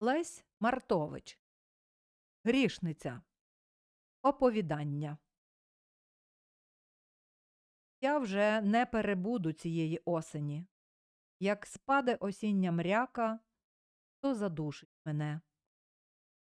Лесь Мартович. Грішниця. Оповідання. Я вже не перебуду цієї осені. Як спаде осіння мряка, то задушить мене.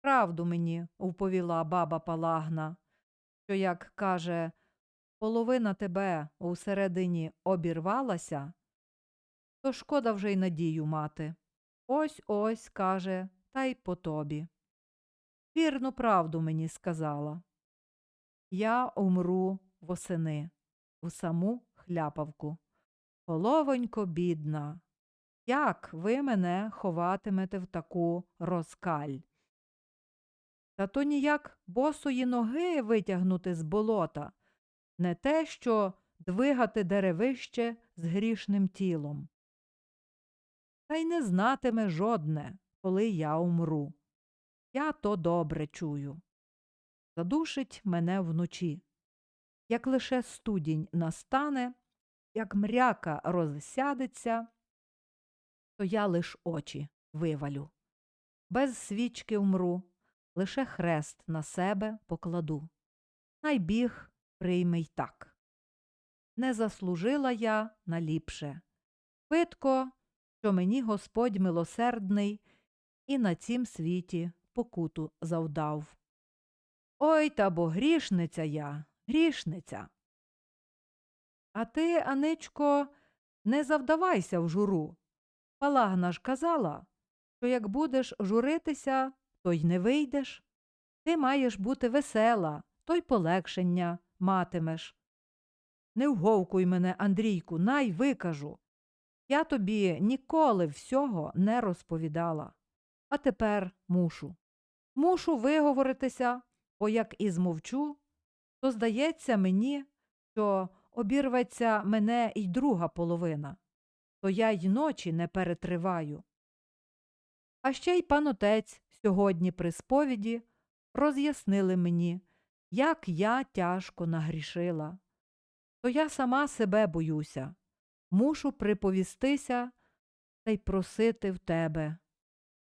Правду мені вповіла баба Палагна, що, як каже, половина тебе усередині обірвалася, то шкода вже й надію мати. Ось ось, каже, та й по тобі. Вірну правду мені сказала. Я умру восени, в саму хляпавку. Половонько бідна. Як ви мене ховатимете в таку розкаль? Та то ніяк босої ноги витягнути з болота, не те, що двигати деревище з грішним тілом. Та й не знатиме жодне, коли я умру. Я то добре чую. Задушить мене вночі. Як лише студінь настане, як мряка розсядеться, то я лиш очі вивалю. Без свічки вмру, лише хрест на себе покладу. Найбіг прийме й так. Не заслужила я на ліпше. Питко, що мені Господь милосердний і на цім світі покуту завдав. Ой та бо грішниця я, грішниця. А ти, Аничко, не завдавайся в журу. Палагна ж казала, що як будеш журитися, то й не вийдеш. Ти маєш бути весела, то й полегшення матимеш. Не вговкуй мене, Андрійку, най викажу. Я тобі ніколи всього не розповідала. А тепер мушу. Мушу виговоритися, бо як і змовчу, то здається мені, що обірветься мене й друга половина, то я й ночі не перетриваю. А ще й пан отець сьогодні при сповіді роз'яснили мені, як я тяжко нагрішила. То я сама себе боюся, мушу приповістися та й просити в тебе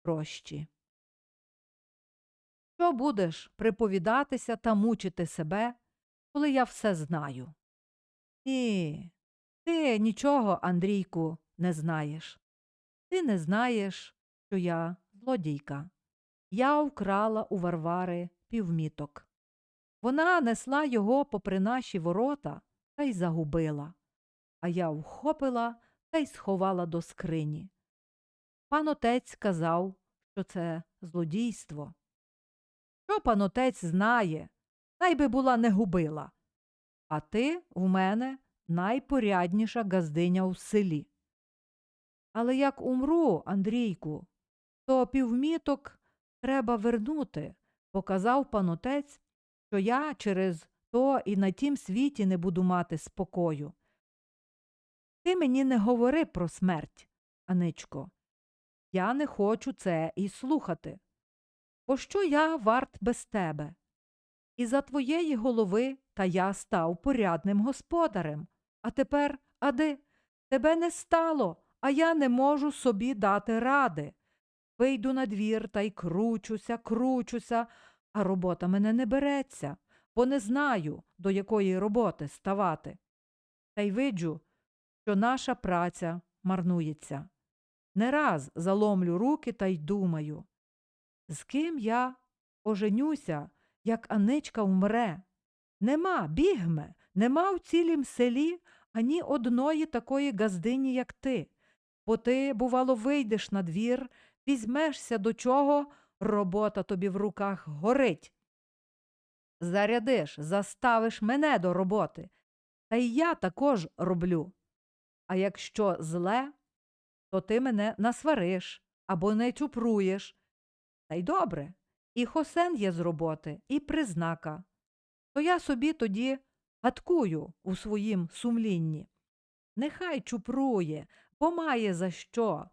прощі. Що будеш приповідатися та мучити себе, коли я все знаю? Ні, ти нічого, Андрійку, не знаєш. Ти не знаєш, що я злодійка. Я вкрала у Варвари півміток. Вона несла його попри наші ворота та й загубила, а я вхопила та й сховала до скрині. Пан отець сказав, що це злодійство. Що пан отець знає, най би була не губила. А ти в мене найпорядніша газдиня у селі. Але як умру, Андрійку, то півміток треба вернути, показав пан отець, що я через то і на тім світі не буду мати спокою. Ти мені не говори про смерть, Аничко. Я не хочу це і слухати. Пощо я варт без тебе? І за твоєї голови та я став порядним господарем. А тепер, ади, тебе не стало, а я не можу собі дати ради. Вийду на двір та й кручуся, кручуся, а робота мене не береться, бо не знаю, до якої роботи ставати. Та й виджу, що наша праця марнується. Не раз заломлю руки та й думаю, з ким я оженюся, як Аничка вмре. Нема, бігме, нема в цілім селі ані одної такої газдині, як ти. Бо ти, бувало, вийдеш на двір, візьмешся до чого, робота тобі в руках горить. Зарядиш, заставиш мене до роботи. Та й я також роблю. А якщо зле, то ти мене насвариш або не чупруєш. Та й добре, і хосен є з роботи, і признака. То я собі тоді гадкую у своїм сумлінні. Нехай чупрує, бо має за що.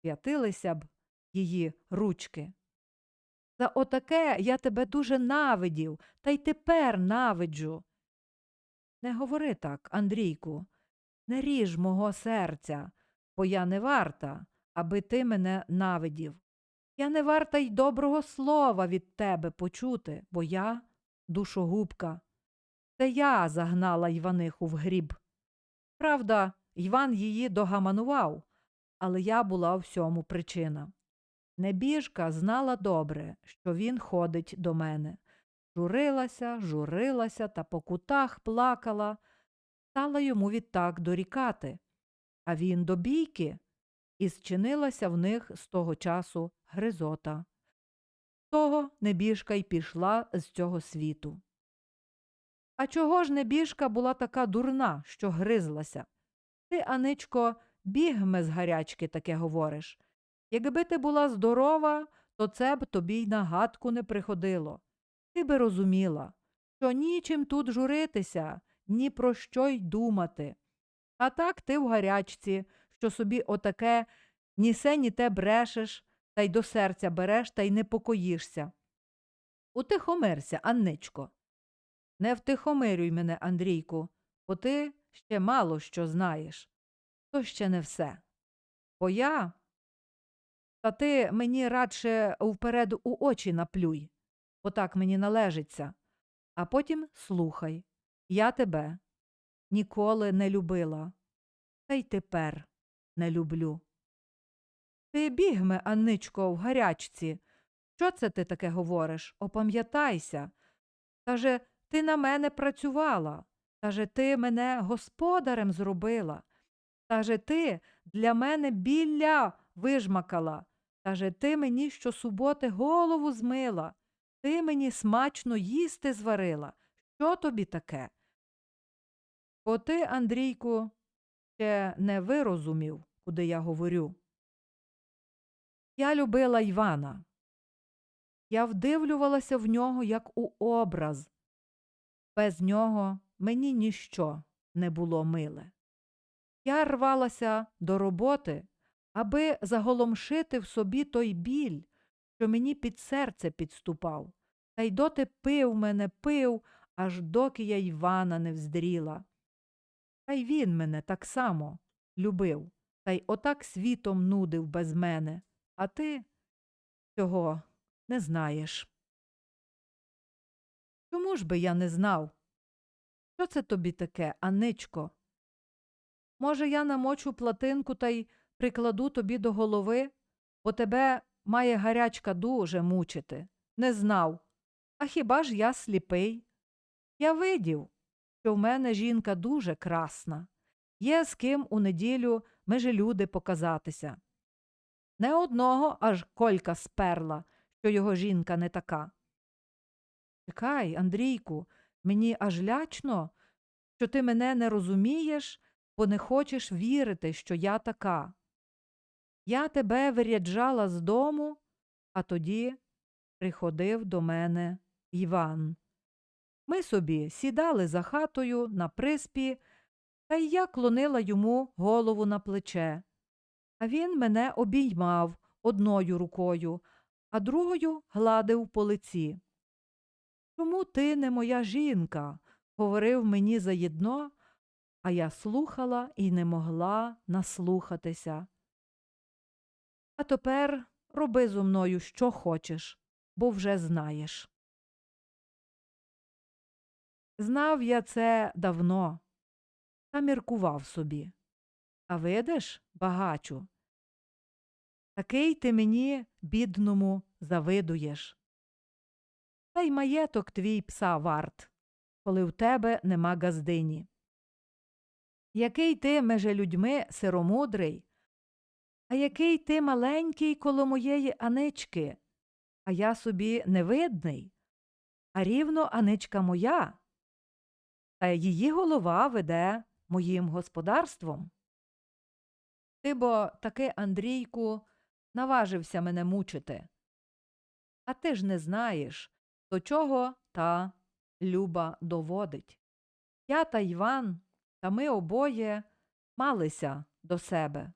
П'ятилися б її ручки. За отаке я тебе дуже навидів, та й тепер навиджу. Не говори так, Андрійку, не ріж мого серця, бо я не варта, аби ти мене навидів. Я не варта й доброго слова від тебе почути, бо я душогубка. Це я загнала Іваниху в гріб. Правда, Іван її догаманував, але я була у всьому причина. Небіжка знала добре, що він ходить до мене. Журилася, журилася та по кутах плакала, стала йому відтак дорікати. А він до бійки, і зчинилася в них з того часу гризота. Того небіжка й пішла з цього світу. А чого ж небіжка була така дурна, що гризлася? Ти, Аничко, бігме з гарячки таке говориш. Якби ти була здорова, то це б тобі й на гадку не приходило. Ти би розуміла, що нічим тут журитися, ні про що й думати. А так ти в гарячці, що собі отаке ні се, ні те брешеш, та й до серця береш та й не покоїшся. Утихомирся, Анничко. Не втихомирюй мене, Андрійку, бо ти ще мало що знаєш. То ще не все. Бо я. Та ти мені радше вперед у очі наплюй, бо так мені належиться. А потім слухай я тебе ніколи не любила, та й тепер не люблю. Ти бігме, Анничко, в гарячці. Що це ти таке говориш? Опам'ятайся. Та же ти на мене працювала, та же ти мене господарем зробила, та же ти для мене білля вижмакала, та же ти мені щосуботи голову змила, ти мені смачно їсти зварила. Що тобі таке? Бо ти, Андрійку, ще не вирозумів, куди я говорю. Я любила Івана. Я вдивлювалася в нього як у образ. Без нього мені ніщо не було миле. Я рвалася до роботи, аби заголомшити в собі той біль, що мені під серце підступав, та й доти пив мене, пив, аж доки я Івана не вздріла. Та й він мене так само любив, та й отак світом нудив без мене, а ти цього не знаєш. Чому ж би я не знав? Що це тобі таке, Аничко? Може, я намочу платинку та й прикладу тобі до голови, бо тебе має гарячка дуже мучити. Не знав. А хіба ж я сліпий? Я видів, що в мене жінка дуже красна. Є з ким у неділю межелюди показатися. Не одного аж колька сперла, що його жінка не така. Чекай, Андрійку, мені аж лячно, що ти мене не розумієш, бо не хочеш вірити, що я така. Я тебе виряджала з дому, а тоді приходив до мене Іван. Ми собі сідали за хатою на приспі, та й я клонила йому голову на плече. А він мене обіймав одною рукою, а другою гладив по лиці. Чому ти не моя жінка? говорив мені заєдно, а я слухала і не могла наслухатися. А тепер роби зо мною, що хочеш, бо вже знаєш. Знав я це давно, та міркував собі. А видиш, багачу, такий ти мені, бідному, завидуєш. Та й маєток твій пса варт, коли в тебе нема газдині. Який ти меже людьми сиромудрий, а який ти маленький коло моєї Анички, а я собі невидний, а рівно Аничка моя, її голова веде моїм господарством. Ти бо таки, Андрійку, наважився мене мучити. А ти ж не знаєш, до чого та люба доводить. Я та Іван, та ми обоє малися до себе.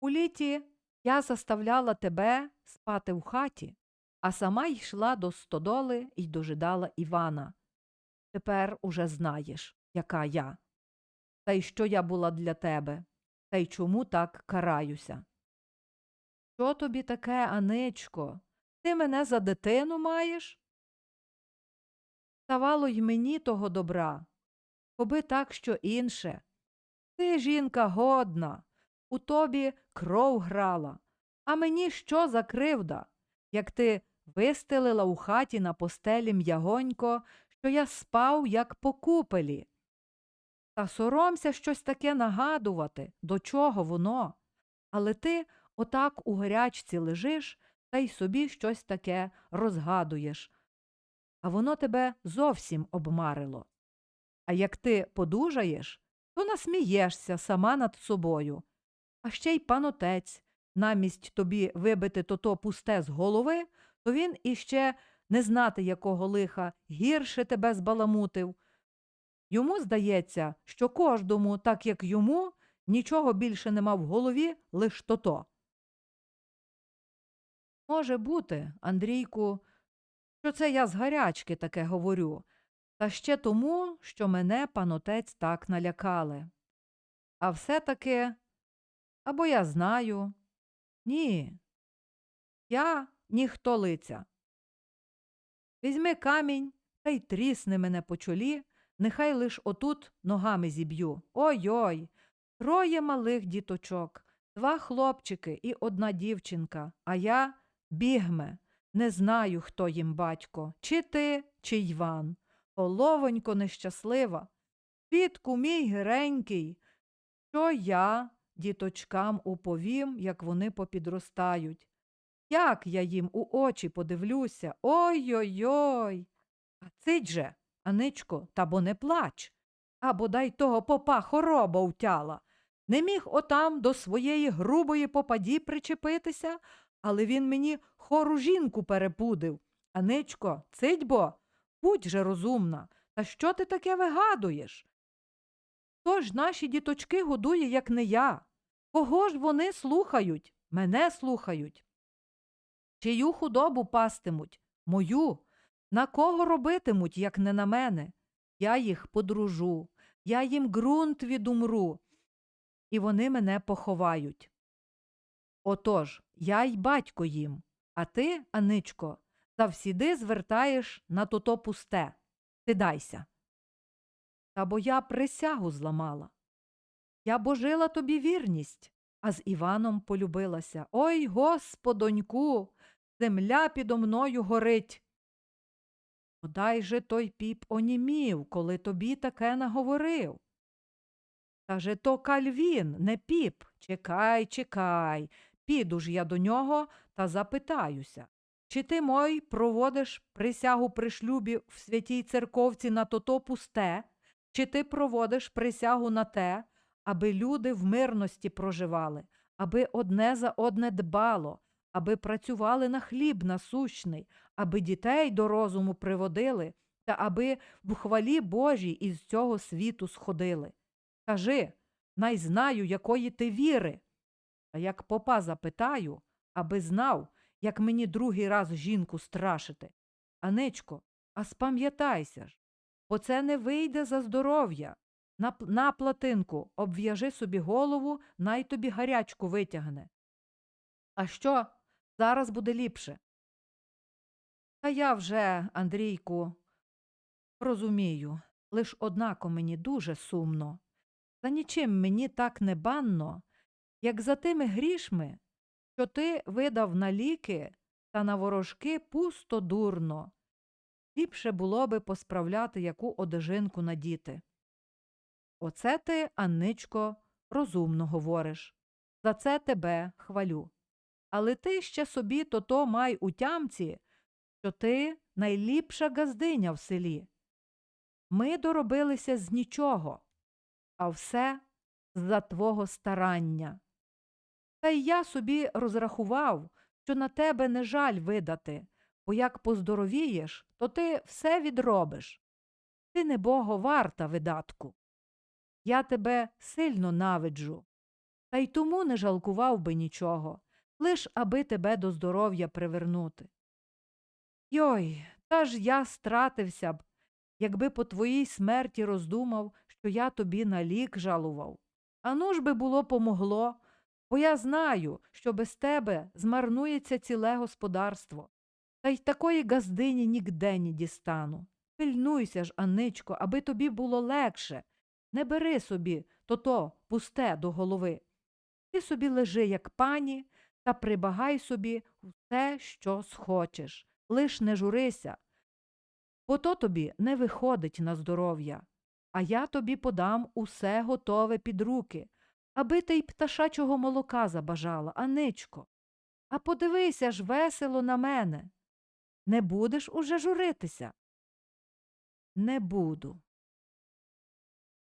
У літі я заставляла тебе спати в хаті, а сама йшла до стодоли і дожидала Івана. Тепер уже знаєш, яка я. Та й що я була для тебе, та й чому так караюся. Що тобі таке, Аничко? Ти мене за дитину маєш? Ставало й мені того добра, коби так що інше. Ти, жінка, годна, у тобі кров грала, а мені що за кривда, як ти вистелила у хаті на постелі м'ягонько, що я спав, як по купелі. Та соромся щось таке нагадувати, до чого воно. Але ти отак у гарячці лежиш та й собі щось таке розгадуєш, а воно тебе зовсім обмарило. А як ти подужаєш, то насмієшся сама над собою. А ще й панотець, намість тобі вибити тото пусте з голови, то він іще не знати якого лиха гірше тебе збаламутив. Йому здається, що кожному, так як йому, нічого більше нема в голові, лиш тото. Може бути, Андрійку, що це я з гарячки таке говорю, та ще тому, що мене панотець так налякали. А все-таки або я знаю. Ні. Я ніхто лиця. Візьми камінь та й трісни мене по чолі, нехай лиш отут ногами зіб'ю. Ой-ой. Троє малих діточок, два хлопчики і одна дівчинка, а я бігме. Не знаю, хто їм батько, чи ти, чи Іван. Оловонько нещаслива. Підку мій гиренький. Що я діточкам уповім, як вони попідростають? Як я їм у очі подивлюся? Ой-ой-ой. А цить же, Аничко, та бо не плач. А бодай того попа хороба втяла. Не міг отам до своєї грубої попаді причепитися, але він мені хору жінку перепудив. Аничко, цить бо, будь же розумна, та що ти таке вигадуєш? Хто ж наші діточки годує, як не я? Кого ж вони слухають? Мене слухають. Чию худобу пастимуть? Мою. На кого робитимуть, як не на мене? Я їх подружу, я їм ґрунт відумру, і вони мене поховають. Отож, я й батько їм, а ти, Аничко, завсіди звертаєш на тото пусте. Тидайся. Та бо я присягу зламала. Я божила тобі вірність, а з Іваном полюбилася. Ой, господоньку, земля підо мною горить. Подай же той піп онімів, коли тобі таке наговорив. Та же то кальвін, не піп. Чекай, чекай. Піду ж я до нього та запитаюся. Чи ти мой проводиш присягу при шлюбі в святій церковці на тото пусте, чи ти проводиш присягу на те, аби люди в мирності проживали, аби одне за одне дбало, аби працювали на хліб насущний, аби дітей до розуму приводили, та аби в хвалі Божій із цього світу сходили. Кажи, най знаю, якої ти віри. А як попа запитаю, аби знав, як мені другий раз жінку страшити. Аничко, а спам'ятайся ж, бо це не вийде за здоров'я. На, на платинку обв'яжи собі голову, най тобі гарячку витягне. А що? Зараз буде ліпше. Та я вже, Андрійку, розумію, лиш однако мені дуже сумно. Та нічим мені так не банно, як за тими грішми, що ти видав на ліки та на ворожки пусто дурно. Ліпше було би посправляти яку одежинку надіти. Оце ти, Анничко, розумно говориш. За це тебе хвалю. Але ти ще собі то-то май у тямці, що ти найліпша газдиня в селі. Ми доробилися з нічого, а все за твого старання. Та й я собі розрахував, що на тебе не жаль видати, бо як поздоровієш, то ти все відробиш. Ти не бого варта видатку. Я тебе сильно навиджу. Та й тому не жалкував би нічого, лиш аби тебе до здоров'я привернути. Йой, та ж я стратився б, якби по твоїй смерті роздумав, що я тобі на лік жалував. А ну ж би було помогло, Бо я знаю, що без тебе змарнується ціле господарство. Та й такої газдині нігде не дістану. Пильнуйся ж, Анничко, аби тобі було легше. Не бери собі то-то пусте до голови. Ти собі лежи, як пані, та прибагай собі все, що схочеш. Лиш не журися, бо то тобі не виходить на здоров'я. А я тобі подам усе готове під руки, аби ти й пташачого молока забажала, Аничко. А подивися ж весело на мене. Не будеш уже журитися? Не буду.